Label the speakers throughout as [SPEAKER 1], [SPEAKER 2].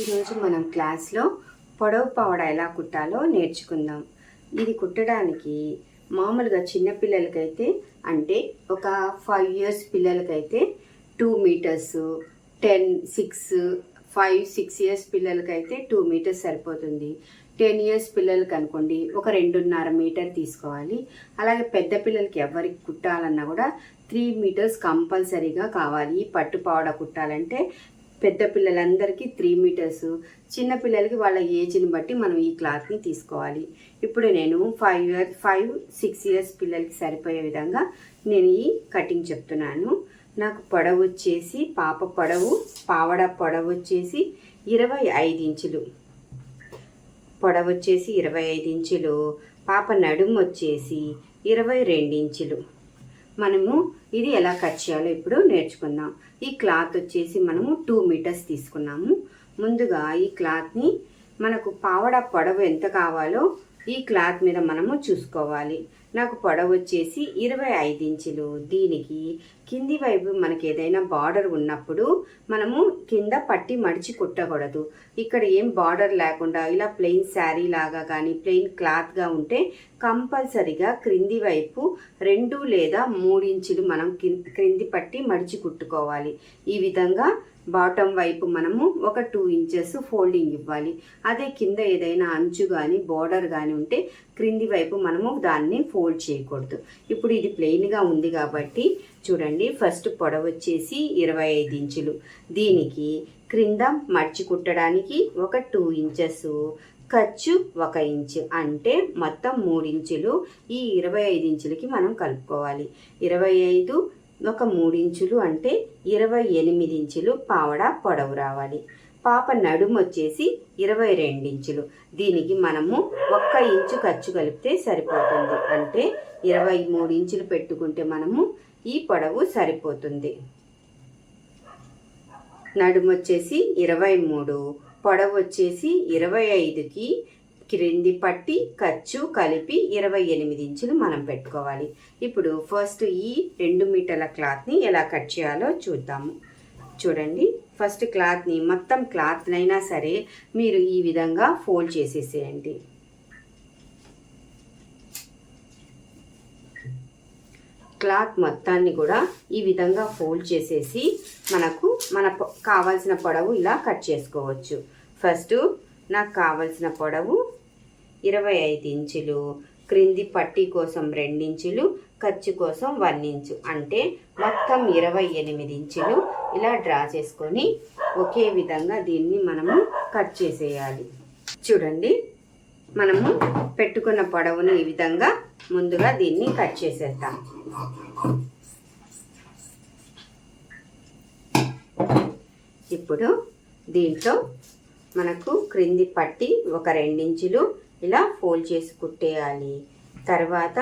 [SPEAKER 1] ఈరోజు మనం క్లాస్లో పొడవు పావడ ఎలా కుట్టాలో నేర్చుకుందాం. ఇది కుట్టడానికి మామూలుగా చిన్నపిల్లలకైతే అంటే ఒక ఫైవ్ ఇయర్స్ పిల్లలకైతే two meters ten six five six years పిల్లలకైతే టూ మీటర్స్ సరిపోతుంది. టెన్ ఇయర్స్ పిల్లలకి అనుకోండి ఒక రెండున్నర మీటర్ తీసుకోవాలి. అలాగే పెద్ద పిల్లలకి ఎవరికి కుట్టాలన్నా కూడా త్రీ మీటర్స్ కంపల్సరీగా కావాలి. ఈ పట్టు పావడ కుట్టాలంటే పెద్ద పిల్లలందరికీ త్రీ మీటర్స్ చిన్న పిల్లలకి వాళ్ళ ఏజ్ని బట్టి మనం ఈ క్లాత్ని తీసుకోవాలి. ఇప్పుడు నేను five year five six years పిల్లలకి సరిపోయే విధంగా నేను ఈ కటింగ్ చెప్తున్నాను. నాకు పొడవు వచ్చేసి పాప పొడవు పావడ పొడవు వచ్చేసి ఇరవై ఐదు ఇంచులు. పొడవు వచ్చేసి ఇరవై ఐదు ఇంచులు. పాప నడుము వచ్చేసి ఇరవై రెండు ఇంచులు. మనము ఇది ఎలా కట్ చేయాలో ఇప్పుడు నేర్చుకుందాం. ఈ క్లాత్ వచ్చేసి మనము టూ మీటర్స్ తీసుకున్నాము. ముందుగా ఈ క్లాత్ని మనకు పావడ పొడవు ఎంత కావాలో ఈ క్లాత్ మీద మనము చూసుకోవాలి. నాకు పొడవు వచ్చేసి ఇరవై ఐదు ఇంచులు. దీనికి కింది వైపు మనకి ఏదైనా బార్డర్ ఉన్నప్పుడు మనము కింద పట్టి మడిచి కుట్టకూడదు. ఇక్కడ ఏం బార్డర్ లేకుండా ఇలా ప్లెయిన్ శారీ లాగా కానీ ప్లెయిన్ క్లాత్గా ఉంటే కంపల్సరిగా క్రింది వైపు రెండు లేదా మూడు ఇంచులు మనం క్రింది పట్టి మడిచి కుట్టుకోవాలి. ఈ విధంగా బాటమ్ వైపు మనము ఒక టూ ఇంచెస్ ఫోల్డింగ్ ఇవ్వాలి. అదే కింద ఏదైనా అంచు కానీ బోర్డర్ కానీ ఉంటే క్రింది వైపు మనము దాన్ని ఫోల్డ్ చేయకూడదు. ఇప్పుడు ఇది ప్లెయిన్గా ఉంది కాబట్టి చూడండి ఫస్ట్ పొడవు వచ్చేసి ఇరవై ఐదు ఇంచులు. దీనికి క్రింద మడిచి కుట్టడానికి ఒక టూ ఇంచెస్ ఖర్చు ఒక ఇంచు. అంటే మొత్తం మూడు ఇంచులు ఈ ఇరవై ఐదు ఇంచులకి మనం కలుపుకోవాలి. ఇరవై ఐదు ఒక మూడు ఇంచులు అంటే ఇరవై ఎనిమిది ఇంచులు పావడ పొడవు రావాలి. పాప నడుము వచ్చేసి ఇరవై రెండు ఇంచులు దీనికి మనము ఒక్క ఇంచు ఖర్చు కలిపితే సరిపోతుంది. అంటే ఇరవై మూడు ఇంచులు పెట్టుకుంటే మనము ఈ పొడవు సరిపోతుంది. నడుము వచ్చేసి ఇరవై మూడు పొడవు వచ్చేసి ఇరవై ఐదుకి క్రింది పట్టి ఖర్చు కలిపి ఇరవై ఎనిమిది ఇంచులు మనం పెట్టుకోవాలి. ఇప్పుడు ఫస్ట్ ఈ రెండు మీటర్ల క్లాత్ని ఎలా కట్ చేయాలో చూద్దాము. చూడండి ఫస్ట్ క్లాత్ని మొత్తం క్లాత్నైనా సరే మీరు ఈ విధంగా ఫోల్డ్ చేసేసేయండి. క్లాత్ మొత్తాన్ని కూడా ఈ విధంగా ఫోల్డ్ చేసేసి మనకు మన కావాల్సిన పొడవు ఇలా కట్ చేసుకోవచ్చు. ఫస్ట్ నాకు కావాల్సిన పొడవు ఇరవై ఐదు ఇంచులు. క్రింది పట్టీ కోసం రెండించులు ఖర్చు కోసం వన్ ఇంచు అంటే మొత్తం ఇరవై ఎనిమిది ఇంచులు. ఇలా డ్రా చేసుకొని ఒకే విధంగా దీన్ని మనము కట్ చేసేయాలి. చూడండి మనము పెట్టుకున్న పొడవును ఈ విధంగా ముందుగా దీన్ని కట్ చేసేద్దాం. ఇప్పుడు దీంట్లో మనకు క్రింది పట్టి ఒక రెండించులు ఇలా ఫోల్డ్ చేసి కుట్టేయాలి. తర్వాత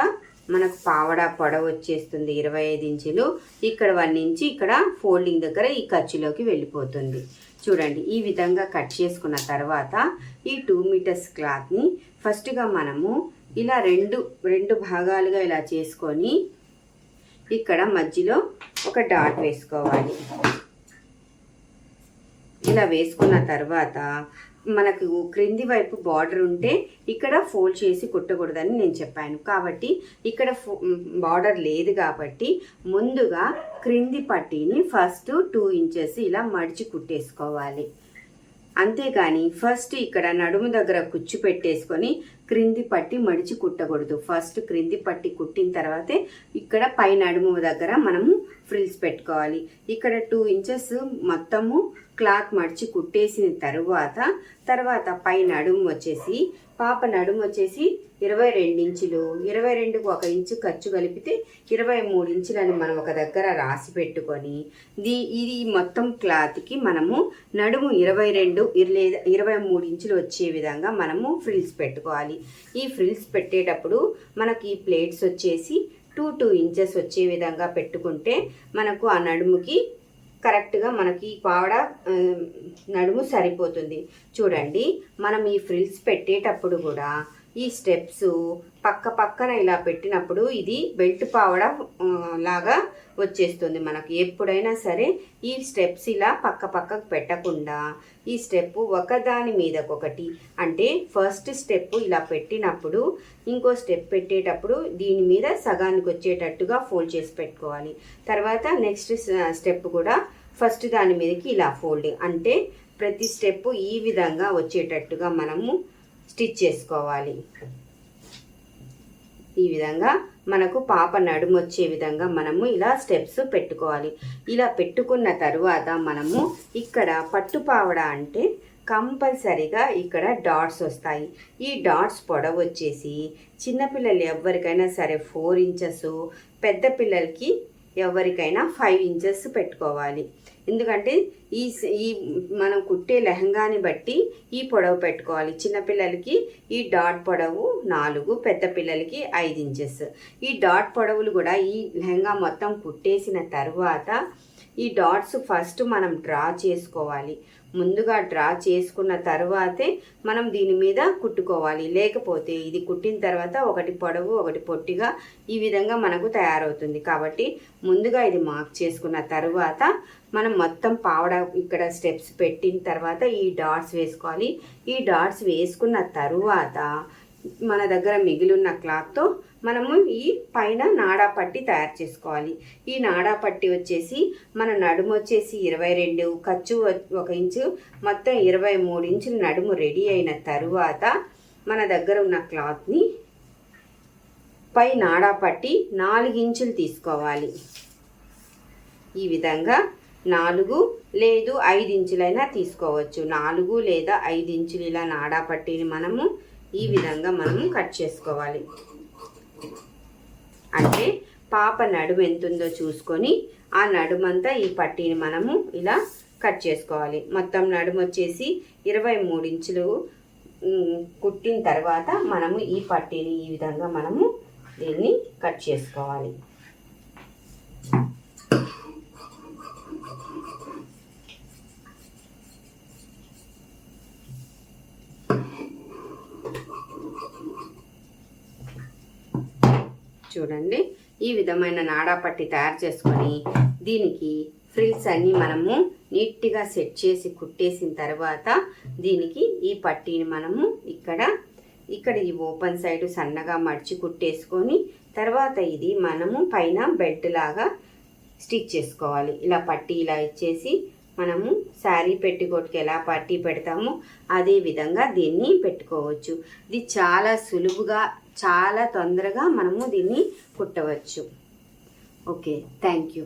[SPEAKER 1] మనకు పావడా పొడవు వచ్చేస్తుంది ఇరవై ఐదు ఇంచులు. ఇక్కడ వన్ ఇంచి ఇక్కడ ఫోల్డింగ్ దగ్గర ఈ ఖర్చులోకి వెళ్ళిపోతుంది. చూడండి ఈ విధంగా కట్ చేసుకున్న తర్వాత ఈ టూ మీటర్స్ క్లాత్ని ఫస్ట్గా మనము ఇలా రెండు రెండు భాగాలుగా ఇలా చేసుకొని ఇక్కడ మధ్యలో ఒక డాట్ వేసుకోవాలి. ఇలా వేసుకున్న తర్వాత మనకు క్రింది వైపు బార్డర్ ఉంటే ఇక్కడ ఫోల్డ్ చేసి కుట్టకూడదని నేను చెప్పాను. కాబట్టి ఇక్కడ బార్డర్ లేదు కాబట్టి ముందుగా క్రింది పట్టీని ఫస్ట్ టూ ఇంచెస్ ఇలా మడిచి కుట్టేసుకోవాలి. అంతేగాని ఫస్ట్ ఇక్కడ నడుము దగ్గర కుచ్చు పెట్టేసుకొని క్రింది పట్టి మడిచి కుట్టకూడదు. ఫస్ట్ క్రింది పట్టి కుట్టిన తర్వాతే ఇక్కడ పై నడుము దగ్గర మనము ఫ్రిల్స్ పెట్టుకోవాలి. ఇక్కడ టూ ఇంచెస్ మొత్తము క్లాత్ మడిచి కుట్టేసిన తరువాత తర్వాత పై నడుము వచ్చేసి పాప నడుము వచ్చేసి ఇరవై రెండు ఇంచులు ఇరవై రెండుకు ఒక ఇంచు ఖర్చు కలిపితే ఇరవై మూడు ఇంచులని మనం ఒక దగ్గర రాసి పెట్టుకొని దీ ఇది మొత్తం క్లాత్కి మనము నడుము ఇరవై రెండు లేదా ఇరవై మూడు ఇంచులు వచ్చే విధంగా మనము ఫ్రిల్స్ పెట్టుకోవాలి. ఈ ఫ్రిల్స్ పెట్టేటప్పుడు మనకి ఈ ప్లేట్స్ వచ్చేసి టూ టూ ఇంచెస్ వచ్చే విధంగా పెట్టుకుంటే మనకు ఆ నడుముకి కరెక్ట్గా మనకి ఈ పావడ నడుము సరిపోతుంది. చూడండి మనం ఈ ఫ్రిల్స్ పెట్టేటప్పుడు కూడా ఈ స్టెప్స్ పక్క పక్కన ఇలా పెట్టినప్పుడు ఇది బెల్ట్ పావడ లాగా వచ్చేస్తుంది మనకు. ఎప్పుడైనా సరే ఈ స్టెప్స్ ఇలా పక్క పక్కకు పెట్టకుండా ఈ స్టెప్ ఒకదాని మీదకొకటి అంటే ఫస్ట్ స్టెప్ ఇలా పెట్టినప్పుడు ఇంకో స్టెప్ పెట్టేటప్పుడు దీని మీద సగానికి వచ్చేటట్టుగా ఫోల్డ్ చేసి పెట్టుకోవాలి. తర్వాత నెక్స్ట్ స్టెప్ కూడా ఫస్ట్ దాని మీదకి ఇలా ఫోల్డ్ అంటే ప్రతి స్టెప్ ఈ విధంగా వచ్చేటట్టుగా మనము స్టిచ్ చేసుకోవాలి. ఈ విధంగా మనకు పాప నడుము వచ్చే విధంగా మనము ఇలా స్టెప్స్ పెట్టుకోవాలి. ఇలా పెట్టుకున్న తరువాత మనము ఇక్కడ పట్టుపావడ అంటే కంపల్సరీగా ఇక్కడ డాట్స్ వస్తాయి. ఈ డాట్స్ పొడవు వచ్చేసి చిన్నపిల్లలు ఎవరికైనా సరే ఫోర్ ఇంచెస్ పెద్ద పిల్లలకి ఎవరికైనా ఫైవ్ ఇంచెస్ పెట్టుకోవాలి. ఎందుకంటే ఈ ఈ మనం కుట్టే లెహంగాని బట్టి ఈ పొడవు పెట్టుకోవాలి. చిన్నపిల్లలకి ఈ డాట్ పొడవు నాలుగు పెద్ద పిల్లలకి ఐదు ఇంచెస్. ఈ డాట్ పొడవులు కూడా ఈ లెహంగా మొత్తం కుట్టేసిన తర్వాత ఈ డాట్స్ ఫస్ట్ మనం డ్రా చేసుకోవాలి. ముందుగా డ్రా చేసుకున్న తర్వాతే మనం దీని మీద కుట్టుకోవాలి. లేకపోతే ఇది కుట్టిన తర్వాత ఒకటి పొడవు ఒకటి పొట్టిగా ఈ విధంగా మనకు తయారవుతుంది. కాబట్టి ముందుగా ఇది మార్క్ చేసుకున్న తర్వాత మనం మొత్తం పావడ ఇక్కడ స్టెప్స్ పెట్టిన తర్వాత ఈ డాట్స్ వేసుకోవాలి. ఈ డాట్స్ వేసుకున్న తరువాత మన దగ్గర మిగిలిన క్లాత్తో మనము ఈ పైన నాడా పట్టి తయారు చేసుకోవాలి. ఈ నాడా పట్టి వచ్చేసి మన నడుము వచ్చేసి ఇరవై రెండు ఖర్చు ఒక ఇంచు మొత్తం ఇరవై మూడు ఇంచుల నడుము రెడీ అయిన తరువాత మన దగ్గర ఉన్న క్లాత్ని పై నాడా పట్టి నాలుగు ఇంచులు తీసుకోవాలి. ఈ విధంగా నాలుగు లేదు ఐదు ఇంచులైనా తీసుకోవచ్చు. నాలుగు లేదా ఐదు ఇంచులు ఇలా నాడా పట్టిని మనము ఈ విధంగా మనము కట్ చేసుకోవాలి. అంటే పాప నడుము ఎంత ఉందో చూసుకొని ఆ నడుమంతా ఈ పట్టీని మనము ఇలా కట్ చేసుకోవాలి. మొత్తం నడుము వచ్చేసి ఇరవై మూడు ఇంచులు కుట్టిన తర్వాత మనము ఈ పట్టీని ఈ విధంగా మనము దీన్ని కట్ చేసుకోవాలి. చూడండి. ఈ విధమైన నాడా పట్టి తయారు చేసుకొని దీనికి ఫ్రిల్స్ అన్నీ మనము నీట్గా సెట్ చేసి కుట్టేసిన తర్వాత దీనికి ఈ పట్టీని మనము ఇక్కడ ఇక్కడ ఈ ఓపెన్ సైడ్ సన్నగా మడిచి కుట్టేసుకొని తర్వాత ఇది మనము పైన బెల్ట్ లాగా స్టిచ్ చేసుకోవాలి. ఇలా పట్టీ ఇలా ఇచ్చేసి మనము శారీ పెట్టికోట్కి ఎలా పట్టీ పెడతామో అదే విధంగా దీన్ని పెట్టుకోవచ్చు. ఇది చాలా సులువుగా చాలా తొందరగా మనము దీన్ని కుట్టవచ్చు. Okay thank you.